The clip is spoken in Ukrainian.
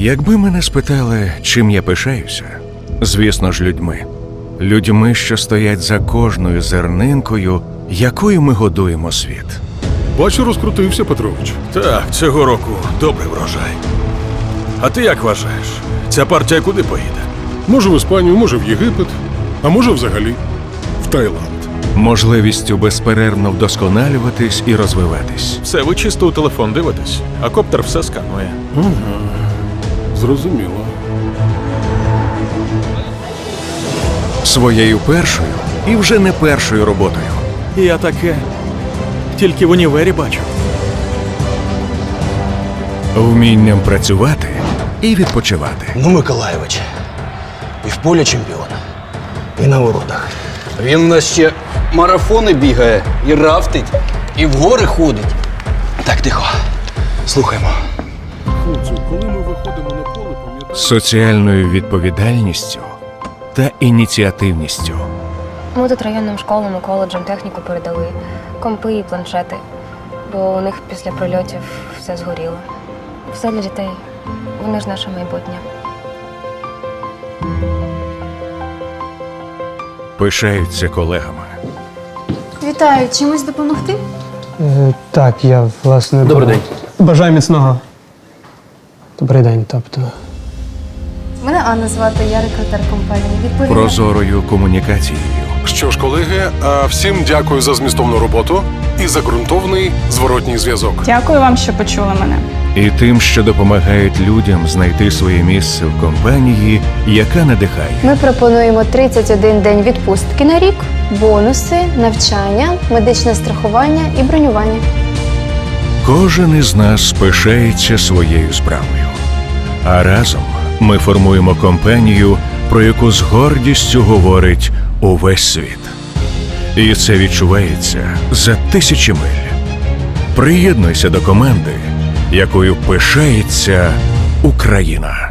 Якби мене спитали, чим я пишаюся, звісно ж, людьми. Людьми, що стоять за кожною зернинкою, якою ми годуємо світ. Бачу, розкрутився Петрович. Так, цього року добрий врожай. А ти як вважаєш? Ця партія куди поїде? Може в Іспанію, може в Єгипет, а може взагалі в Таїланд. Можливістю безперервно вдосконалюватись і розвиватись. Все, ви чисто у телефон дивитесь, а коптер все сканує. Зрозуміло. Своєю першою і вже не першою роботою. Я таке. Тільки в універі бачу. Вмінням працювати і відпочивати. Ну, Миколаєвич. І в полі чемпіон, і на воротах. Він у нас ще марафони бігає, і рафтить, і в гори ходить. Так, тихо. Слухаймо. Коли ми виходимо на поле, пам'ятаємо. Соціальною відповідальністю та ініціативністю. Ми тут районним школам і коледжам техніку передали, компи і планшети, бо у них після прильотів все згоріло. Все для дітей. Вони ж наше майбутнє. Пишаються колегами. Вітаю, чимось допомогти? Е, Так, я власне. Добрий думав- Бажаю міцного. Добрий день, тобто. Мене Анна звати, я рекрутер компанії. Відповідь. Прозорою комунікацією. Що ж, колеги, а всім дякую за змістовну роботу і за ґрунтовний зворотній зв'язок. Дякую вам, що почули мене. І тим, що допомагають людям знайти своє місце в компанії, яка надихає. Ми пропонуємо 31 день відпустки на рік, бонуси, навчання, медичне страхування і бронювання. Кожен із нас пишається своєю справою. А разом ми формуємо компанію, про яку з гордістю говорить увесь світ. І це відчувається за тисячі миль. Приєднуйся до команди, якою пишається Україна.